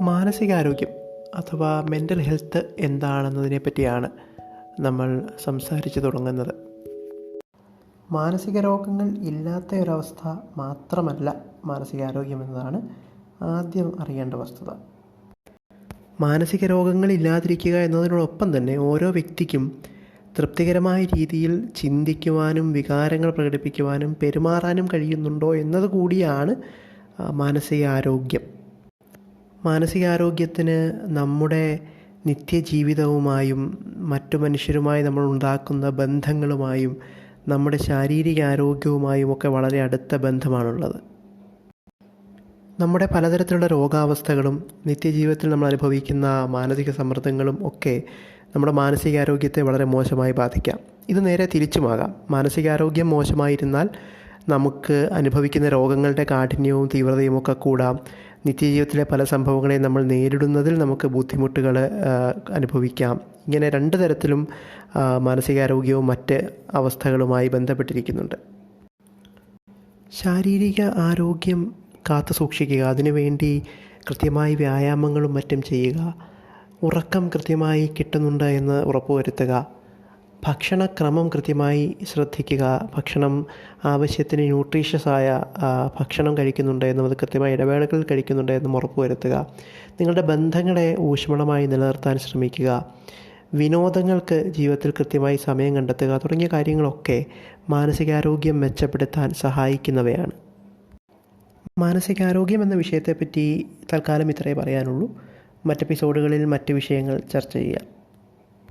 മാനസികാരോഗ്യം അഥവാ mental health എന്താണെന്നതിനെ പറ്റിയാണ് നമ്മൾ സംസാരിച്ചു തുടങ്ങുന്നത്. മാനസിക രോഗങ്ങൾ ഇല്ലാത്ത ഒരവസ്ഥ മാത്രമല്ല മാനസികാരോഗ്യം എന്നതാണ് ആദ്യം അറിയേണ്ട വസ്തുത. മാനസിക രോഗങ്ങൾ ഇല്ലാതിരിക്കുക എന്നതിനോടൊപ്പം തന്നെ ഓരോ വ്യക്തിക്കും തൃപ്തികരമായ രീതിയിൽ ചിന്തിക്കുവാനും വികാരങ്ങൾ പ്രകടിപ്പിക്കുവാനും പെരുമാറാനും കഴിയുന്നുണ്ടോ എന്നത് കൂടിയാണ് മാനസികാരോഗ്യം. മാനസികാരോഗ്യത്തിന് നമ്മുടെ നിത്യജീവിതവുമായും മറ്റു മനുഷ്യരുമായി നമ്മൾ ഉണ്ടാക്കുന്ന ബന്ധങ്ങളുമായും നമ്മുടെ ശാരീരിക ആരോഗ്യവുമായും ഒക്കെ വളരെ അടുത്ത ബന്ധമാണുള്ളത്. നമ്മുടെ പലതരത്തിലുള്ള രോഗാവസ്ഥകളും നിത്യജീവിതത്തിൽ നമ്മൾ അനുഭവിക്കുന്ന മാനസിക സമ്മർദ്ദങ്ങളും ഒക്കെ നമ്മുടെ മാനസികാരോഗ്യത്തെ വളരെ മോശമായി ബാധിക്കാം. ഇത് നേരെ തിരിച്ചുമാകാം. മാനസികാരോഗ്യം മോശമായിരുന്നാൽ നമുക്ക് അനുഭവിക്കുന്ന രോഗങ്ങളുടെ കാഠിന്യവും തീവ്രതയും ഒക്കെ കൂടാം. നിത്യജീവിതത്തിലെ പല സംഭവങ്ങളെയും നമ്മൾ നേരിടുന്നതിൽ നമുക്ക് ബുദ്ധിമുട്ടുകൾ അനുഭവിക്കാം. ഇങ്ങനെ രണ്ട് തരത്തിലും മാനസികാരോഗ്യവും മറ്റ് അവസ്ഥകളുമായി ബന്ധപ്പെട്ടിരിക്കുന്നുണ്ട്. ശാരീരിക ആരോഗ്യം കാത്തു സൂക്ഷിക്കുക. അതിനുവേണ്ടി കൃത്യമായി വ്യായാമങ്ങളും മറ്റും ചെയ്യുക. ഉറക്കം കൃത്യമായി കിട്ടുന്നുണ്ട് എന്ന് ഉറപ്പുവരുത്തുക. ഭക്ഷണക്രമം കൃത്യമായി ശ്രദ്ധിക്കുക ഭക്ഷണം ആവശ്യത്തിന് ന്യൂട്രീഷ്യസായ ഭക്ഷണം കഴിക്കുന്നുണ്ട് എന്നും അത് കൃത്യമായ ഇടവേളകളിൽ കഴിക്കുന്നുണ്ട് എന്നും ഉറപ്പുവരുത്തുക. നിങ്ങളുടെ ബന്ധങ്ങളെ ഊഷ്മളമായി നിലനിർത്താൻ ശ്രമിക്കുക. വിനോദങ്ങൾക്ക് ജീവിതത്തിൽ കൃത്യമായി സമയം കണ്ടെത്തുക തുടങ്ങിയ കാര്യങ്ങളൊക്കെ മാനസികാരോഗ്യം മെച്ചപ്പെടുത്താൻ സഹായിക്കുന്നവയാണ്. മാനസികാരോഗ്യം എന്ന വിഷയത്തെപ്പറ്റി തൽക്കാലം ഇത്രയേ പറയാനുള്ളൂ. മറ്റെപ്പിസോഡുകളിൽ മറ്റ് വിഷയങ്ങൾ ചർച്ച ചെയ്യാം.